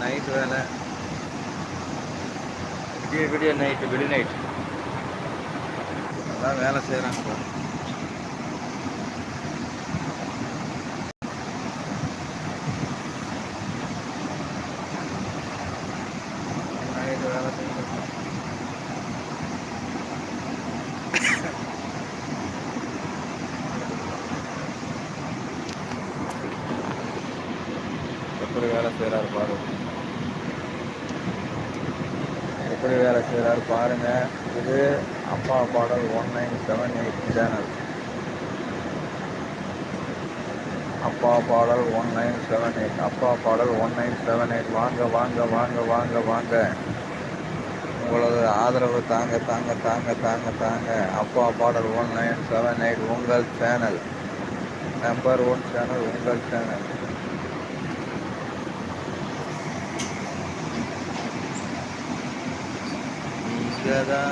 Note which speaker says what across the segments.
Speaker 1: Night வேலை. விடிய விடிய நைட்டு விடி நைட் அதான் வேலை செய்கிறாங்க எப்படி வேலை செய்கிறாரு பாரு. எப்படி வேலை செய்கிறாரு பாருங்கள் இது அப்பா பாடல் one nine seven eight channel அப்பா பாடல் ஒன் நைன் செவன் எயிட். அப்பா பாடல் ஒன் நைன் செவன் எயிட். வாங்க வாங்க வாங்க வாங்க வாங்க. உங்களது ஆதரவு தாங்க தாங்க தாங்க தாங்க தாங்க. அப்பா பாடல் ஒன் நைன் செவன் எயிட் உங்கள் சேனல் நம்பர் ஒன் சேனல் உங்கள் சேனல் கதா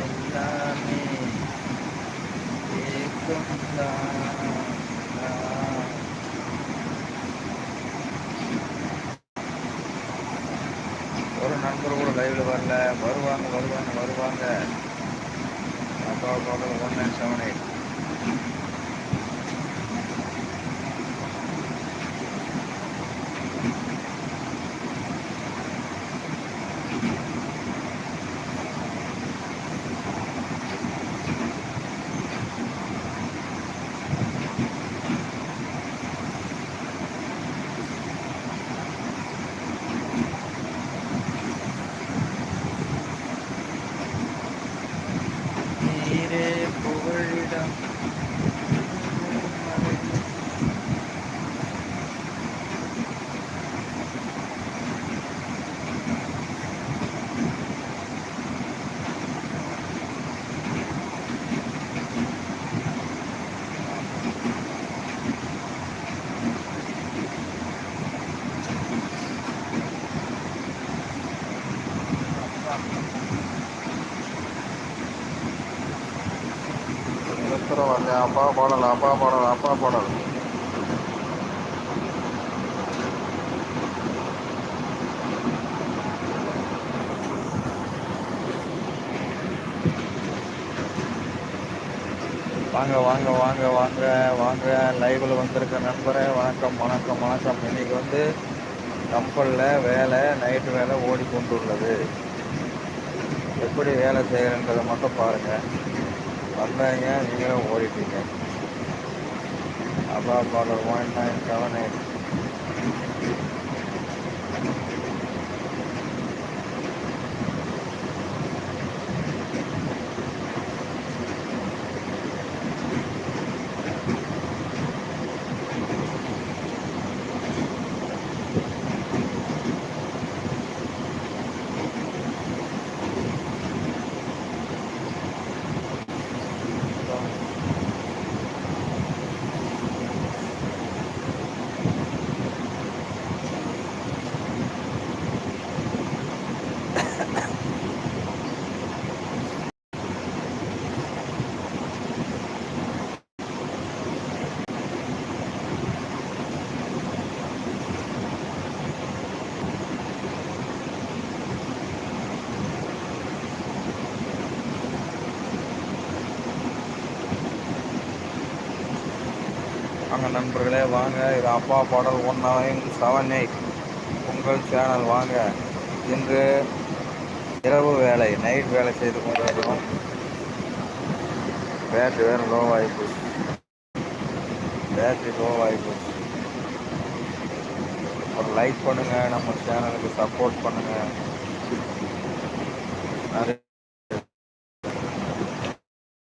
Speaker 1: எல்லாமே ஏக்கம்தான் ஒரு நண்பர் கூட லைவ்ல வரல. வருவாங்க வருவாங்க வருவாங்க. அப்பா பாடல் ஒன் நைன் செவன். எயிட் நிலத்துற வரல அப்பா பாடல் அப்பா பாடல் அப்பா பாடல். வாங்க வாங்க வாங்க வாங்க வாங்க. லைவில் வந்திருக்க நண்பரே வணக்கம் வணக்கம் வணக்கம். இன்னைக்கு வந்து கப்பலில் வேலை நைட்டு வேலை ஓடிக்கொண்டுள்ளது. எப்படி வேலை செய்கிறன்றதை மட்டும் பாருங்கள் வந்தாங்க நீங்களும் ஓடிட்டீங்க. அப்பா பாடல் ஒன் நைன் செவன் எயிட் வாங்க நண்பர்களே வாங்க. இது அப்பா பாடல் ஒன் நைன் செவன் எயிட் உங்கள் சேனல் வாங்க. இன்று இரவு வேலை நைட் வேலை செய்து கொண்டிருக்கிறோம். பேட்டரி வேறு லோ ஆகிப்போச்சு பேட்டரி லோ ஆகிப்போச்சு ஒரு லைக் பண்ணுங்கள் நம்ம சேனலுக்கு சப்போர்ட் பண்ணுங்கள் நிறைய